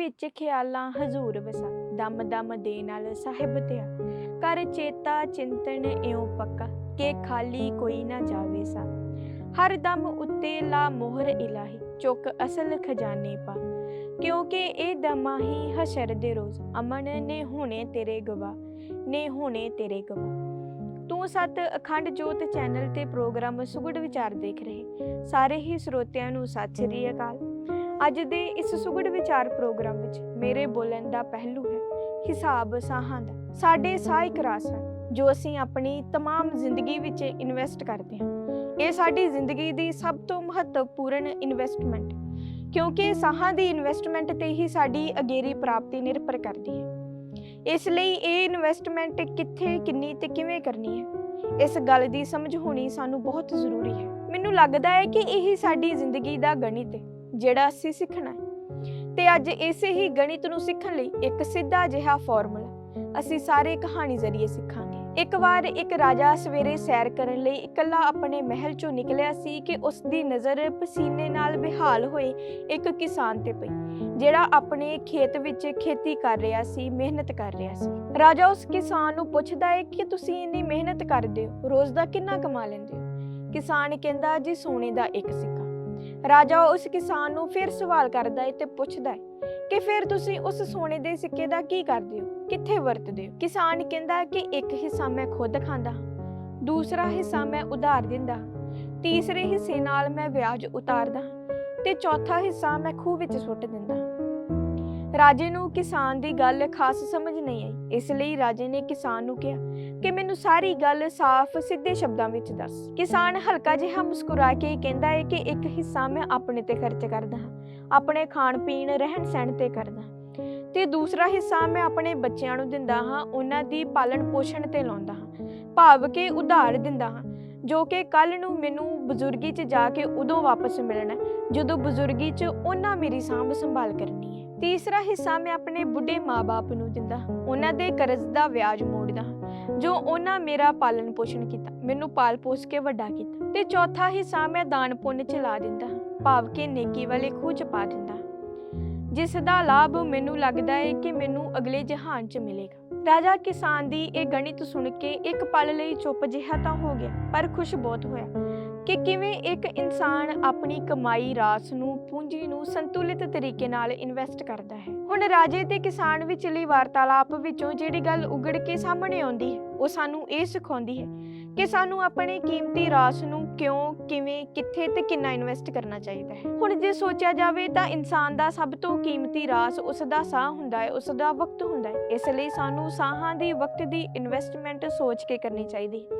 ਵਿੱਚ ਖਿਆਲਾਂ ਹਜ਼ੂਰ ਵਸਾ। ਦਮ ਦਮ ਦੇ ਨਾਲ ਸਾਹਿਬ ਧਿਆ। ਕਰ ਚੇਤਾ ਚਿੰਤਨ ਇਉ ਪੱਕਾ ਕਿ ਖਾਲੀ ਕੋਈ ਨਾ ਜਾਵੇ ਸਾ। ਹਰ ਦਮ ਉੱਤੇ ਲਾ ਮੋਹਰ ਇਲਾਹੀ, ਚੁੱਕ ਅਸਲ ਖਜ਼ਾਨੇ ਪਾ। ਕਿਉਂਕਿ ਇਹ ਦਮਾ ਹੀ ਹਸ਼ਰ ਦੇ ਰੋਜ਼। ਅਮਨ ਨੇ ਹੁਣੇ ਤੇਰੇ ਗਵਾ ਨੇ ਹੁਣੇ ਤੇਰੇ ਗਵਾ ਤੂੰ ਸਤ ਅਖੰਡ ਜੋਤ ਚੈਨਲ ਤੇ ਪ੍ਰੋਗਰਾਮ ਸੁਗੜ ਵਿਚਾਰ ਦੇਖ ਰਹੇ। ਸਾਰੇ ਹੀ ਸਰੋਤਿਆਂ ਨੂੰ ਸਤਿ ਸ੍ਰੀ ਅਕਾਲ। ਅੱਜ ਦੇ ਇਸ ਸੁਗੜ ਵਿਚਾਰ ਪ੍ਰੋਗਰਾਮ ਵਿੱਚ ਮੇਰੇ ਬੋਲਣ ਦਾ ਪਹਿਲੂ ਹੈ ਹਿਸਾਬ ਸਾਹਾਂ ਦਾ ਸਾਡੇ ਸਾਹ ਇੱਕ ਰਾਸ ਹੈ ਜੋ ਅਸੀਂ ਆਪਣੀ तमाम ਜ਼ਿੰਦਗੀ ਵਿੱਚ ਇਨਵੈਸਟ ਕਰਦੇ ਹਾਂ ਇਹ ਸਾਡੀ ਜ਼ਿੰਦਗੀ ਦੀ ਸਭ ਤੋਂ ਮਹੱਤਵਪੂਰਨ ਇਨਵੈਸਟਮੈਂਟ ਕਿਉਂਕਿ ਸਾਹਾਂ ਦੀ ਇਨਵੈਸਟਮੈਂਟ ਤੇ ਹੀ ਸਾਡੀ ਅਗੇਰੀ ਪ੍ਰਾਪਤੀ ਨਿਰਭਰ ਕਰਦੀ ਹੈ ਇਸ ਲਈ ਇਹ ਇਨਵੈਸਟਮੈਂਟ ਕਿੱਥੇ ਕਿੰਨੀ ਤੇ ਕਿਵੇਂ ਕਰਨੀ ਹੈ ਇਸ ਗੱਲ ਦੀ ਸਮਝ ਹੋਣੀ ਸਾਨੂੰ ਬਹੁਤ ਜ਼ਰੂਰੀ ਹੈ ਮੈਨੂੰ ਲੱਗਦਾ ਹੈ ਕਿ ਇਹ ਸਾਡੀ ਜ਼ਿੰਦਗੀ ਦਾ ਗਣਿਤ ਹੈ ਜਿਹੜਾ ਅਸੀਂ ਸਿੱਖਣਾ ਹੈ। ਤੇ ਅੱਜ ਇਸੇ ਹੀ ਗਣਿਤ ਨੂੰ ਸਿੱਖਣ ਲਈ ਇੱਕ ਸਿੱਧਾ ਜਿਹਾ ਫਾਰਮੂਲਾ ਅਸੀਂ ਸਾਰੇ ਕਹਾਣੀ ਜ਼ਰੀਏ ਸਿੱਖਾਂਗੇ। ਇੱਕ ਵਾਰ ਇੱਕ ਰਾਜਾ ਸਵੇਰੇ ਸੈਰ ਕਰਨ ਲਈ ਇਕੱਲਾ ਆਪਣੇ ਮਹਿਲ ਚੋਂ ਨਿਕਲਿਆ ਸੀ ਕਿ ਉਸ ਦੀ ਨਜ਼ਰ ਪਸੀਨੇ ਨਾਲ ਬਿਹਾਲ ਹੋਏ ਇੱਕ ਕਿਸਾਨ ਤੇ ਪਈ, ਜਿਹੜਾ ਆਪਣੇ ਖੇਤ ਵਿੱਚ ਖੇਤੀ ਕਰ ਰਿਹਾ ਸੀ, ਮਿਹਨਤ ਕਰ ਰਿਹਾ ਸੀ। ਰਾਜਾ ਉਸ ਕਿਸਾਨ ਨੂੰ ਪੁੱਛਦਾ ਹੈ ਕਿ ਤੁਸੀਂ ਇੰਨੀ ਮਿਹਨਤ ਕਰਦੇ ਹੋ, ਰੋਜ਼ ਦਾ ਕਿੰਨਾ ਕਮਾ ਲੈਂਦੇ ਹੋ? ਕਿਸਾਨ ਕਹਿੰਦਾ, ਜੀ, ਸੋਨੇ ਦਾ ਇੱਕ ਸਿੱਕਾ। ਰਾਜਾ ਉਸ ਕਿਸਾਨ ਨੂੰ ਫਿਰ ਸਵਾਲ ਕਰਦਾ ਹੈ ਤੇ ਪੁੱਛਦਾ ਹੈ ਕਿ ਫਿਰ ਤੁਸੀਂ ਉਸ ਸੋਨੇ ਦੇ ਸਿੱਕੇ ਦਾ ਕੀ ਕਰਦੇ ਹੋ? ਕਿੱਥੇ ਵਰਤਦੇ ਹੋ? ਕਿਸਾਨ ਕਹਿੰਦਾ ਕਿ ਇੱਕ ਹਿੱਸਾ ਮੈਂ ਖੁਦ ਖਾਂਦਾ ਹਾਂ ਦੂਸਰਾ ਹਿੱਸਾ ਮੈਂ ਉਧਾਰ ਦਿੰਦਾ ਹਾਂ ਤੀਸਰੇ ਹਿੱਸੇ ਨਾਲ ਮੈਂ ਵਿਆਜ ਉਤਾਰਦਾ ਹਾਂ ਤੇ ਚੌਥਾ ਹਿੱਸਾ ਮੈਂ ਖੂਹ ਵਿੱਚ ਸੁੱਟ ਦਿੰਦਾ। ਹਾਂ ਰਾਜੇ ਨੂੰ ਕਿਸਾਨ ਦੀ ਗੱਲ ਖਾਸ ਸਮਝ ਨਹੀਂ ਆਈ। ਇਸ ਲਈ ਰਾਜੇ ਨੇ ਕਿਸਾਨ ਨੂੰ ਕਿਹਾ ਕਿ ਮੈਨੂੰ ਸਾਰੀ ਗੱਲ ਸਾਫ਼ ਸਿੱਧੇ ਸ਼ਬਦਾਂ ਵਿੱਚ ਦੱਸ। ਕਿਸਾਨ ਹਲਕਾ ਜਿਹਾ ਮੁਸਕਰਾ ਕੇ ਕਹਿੰਦਾ ਹੈ ਕਿ ਇੱਕ ਹਿੱਸਾ ਮੈਂ ਆਪਣੇ ਤੇ ਖਰਚ ਕਰਦਾ ਹਾਂ, ਆਪਣੇ ਖਾਣ ਪੀਣ ਰਹਿਣ ਸਹਿਣ ਤੇ ਕਰਦਾ ਹਾਂ ਤੇ ਦੂਸਰਾ ਹਿੱਸਾ ਮੈਂ ਆਪਣੇ ਬੱਚਿਆਂ ਨੂੰ ਦਿੰਦਾ ਹਾਂ, ਉਹਨਾਂ ਦੀ ਪਾਲਣ ਪੋਸ਼ਣ ਤੇ ਲਾਉਂਦਾ ਹਾਂ, ਭਾਵ ਕਿ ਉਧਾਰ ਦਿੰਦਾ ਹਾਂ, ਜੋ ਕਿ ਕੱਲ ਨੂੰ ਮੈਨੂੰ ਬਜ਼ੁਰਗੀ 'ਚ ਜਾ ਕੇ ਉਦੋਂ ਵਾਪਸ ਮਿਲਣਾ ਜਦੋਂ ਬਜ਼ੁਰਗੀ 'ਚ ਉਹਨਾਂ ਮੇਰੀ ਸਾਂਭ ਸੰਭਾਲ ਕਰਨੀ ਹੈ। ਤੀਸਰਾ ਹਿੱਸਾ ਮੈਂ ਆਪਣੇ ਬੁੱਢੇ ਮਾਪੇ ਨੂੰ ਦਿੰਦਾ। ਉਹਨਾਂ ਦੇ ਕਰਜ਼ ਦਾ ਵਿਆਜ ਮੋੜਦਾ। ਜੋ ਉਹਨਾਂ ਮੇਰਾ ਪਾਲਣ ਪੋਸ਼ਣ ਕੀਤਾ ਮੈਨੂੰ ਪਾਲ ਪੋਸ ਕੇ ਵੱਡਾ ਕੀਤਾ। ਤੇ ਚੌਥਾ ਹਿੱਸਾ ਮੈਂ ਦਾਨ ਪੁੰਨ ਚ ਲਾ ਦਿੰਦਾ ਭਾਵ ਕਿ ਨੇਕੀ ਵਾਲੇ ਖੂਹ ਚ ਪਾ ਦਿੰਦਾ। ਹਾਂ, ਜਿਸ ਦਾ ਲਾਭ ਮੈਨੂੰ ਲੱਗਦਾ ਹੈ ਕਿ ਮੈਨੂੰ ਅਗਲੇ ਜਹਾਨ ਚ ਮਿਲੇਗਾ। ਰਾਜਾ ਕਿਸਾਨ ਦੀ ਇਹ ਗਣਿਤ ਸੁਣ ਕੇ ਇੱਕ ਪਲ ਲਈ ਚੁੱਪ ਜਿਹਾ ਤਾਂ ਹੋ ਗਿਆ ਪਰ ਖੁਸ਼ ਬਹੁਤ ਹੋਇਆ। ਕਿ ਕਿਵੇਂ ਇੱਕ ਇਨਸਾਨ ਆਪਣੀ ਕਮਾਈ, ਰਾਸ ਨੂੰ, ਪੂੰਜੀ ਨੂੰ ਸੰਤੁਲਿਤ ਤਰੀਕੇ ਨਾਲ ਇਨਵੈਸਟ ਕਰਦਾ ਹੈ? ਹੁਣ ਰਾਜੇ ਤੇ ਕਿਸਾਨ ਵਿਚਲੀ ਵਾਰਤਾਲਾਪ ਵਿੱਚੋਂ ਜਿਹੜੀ ਗੱਲ ਉਗੜ ਕੇ ਸਾਹਮਣੇ ਆਉਂਦੀ ਹੈ, ਉਹ ਸਾਨੂੰ ਇਹ ਸਿਖਾਉਂਦੀ ਹੈ ਕਿ ਸਾਨੂੰ ਆਪਣੇ ਕੀਮਤੀ ਰਾਸ ਨੂੰ ਕਿਉਂ, ਕਿਵੇਂ, ਕਿੱਥੇ ਤੇ ਕਿੰਨਾ ਇਨਵੈਸਟ ਕਰਨਾ ਚਾਹੀਦਾ ਹੈ। ਹੁਣ ਜੇ ਸੋਚਿਆ ਜਾਵੇ ਤਾਂ ਇਨਸਾਨ ਦਾ ਸਭ ਤੋਂ ਕੀਮਤੀ ਰਾਸ ਉਸ ਦਾ ਸਾਹ ਹੁੰਦਾ ਹੈ ਉਸ ਦਾ ਵਕਤ ਹੁੰਦਾ ਹੈ। ਇਸ ਲਈ ਸਾਨੂੰ ਸਾਹਾਂ ਦੀ ਵਕਤ ਦੀ ਇਨਵੈਸਟਮੈਂਟ ਸੋਚ ਕੇ ਕਰਨੀ ਚਾਹੀਦੀ ਹੈ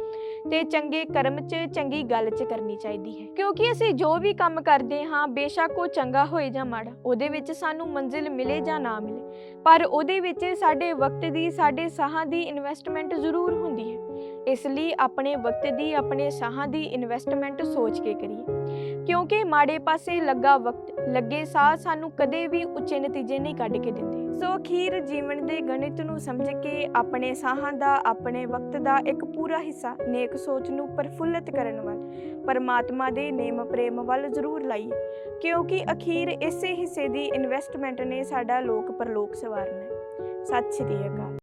ਤੇ ਚੰਗੇ ਕਰਮ 'ਚ, ਚੰਗੀ ਗੱਲ 'ਚ ਕਰਨੀ ਚਾਹੀਦੀ ਹੈ। ਕਿਉਂਕਿ ਅਸੀਂ ਜੋ ਵੀ ਕੰਮ ਕਰਦੇ ਹਾਂ, ਬੇਸ਼ੱਕ ਉਹ ਚੰਗਾ ਹੋਏ ਜਾਂ ਮਾੜਾ, ਉਹਦੇ ਵਿੱਚ ਸਾਨੂੰ ਮੰਜ਼ਿਲ ਮਿਲੇ ਜਾਂ ਨਾ ਮਿਲੇ। ਪਰ ਉਹਦੇ ਵਿੱਚ ਸਾਡੇ ਵਕਤ ਦੀ, ਸਾਡੇ ਸਾਹਾਂ ਦੀ ਇਨਵੈਸਟਮੈਂਟ ਜ਼ਰੂਰ ਹੁੰਦੀ ਹੈ। ਇਸ ਲਈ ਆਪਣੇ ਆਪਣੇ ਵਕਤ ਦੀ ਆਪਣੇ ਸਾਹਾਂ ਦੀ ਇਨਵੈਸਟਮੈਂਟ ਸੋਚ ਕੇ ਕਰੀਏ ਕਿਉਂਕਿ ਮਾੜੇ ਪਾਸੇ ਲੱਗਾ ਵਕਤ ਲੱਗੇ ਸਾਹ ਸਾਨੂੰ ਕਦੇ ਵੀ ਉੱਚੇ ਨਤੀਜੇ ਨਹੀਂ ਕੱਢ ਕੇ ਦਿੰਦੇ ਸੋ ਅਖੀਰ ਜੀਵਨ ਦੇ ਗਣਿਤ ਨੂੰ ਸਮਝ ਕੇ ਆਪਣੇ ਸਾਹਾਂ ਦਾ ਆਪਣੇ ਵਕਤ ਦਾ ਇੱਕ ਪੂਰਾ ਹਿੱਸਾ ਨੇਕ ਸੋਚ ਨੂੰ ਪ੍ਰਫੁੱਲਤ ਕਰਨ ਵੱਲ ਪਰਮਾਤਮਾ ਦੇ ਨੇਮ ਪ੍ਰੇਮ ਵੱਲ ਜ਼ਰੂਰ ਲਾਈਏ ਕਿਉਂਕਿ ਅਖੀਰ ਇਸੇ ਹਿੱਸੇ ਦੀ ਇਨਵੈਸਟਮੈਂਟ ਨੇ ਸਾਡਾ ਲੋਕ ਪਰਲੋਕ ਸਵਾਰਨਾ ਹੈ ਸਤਿ ਸ਼੍ਰੀ ਅਕਾਲ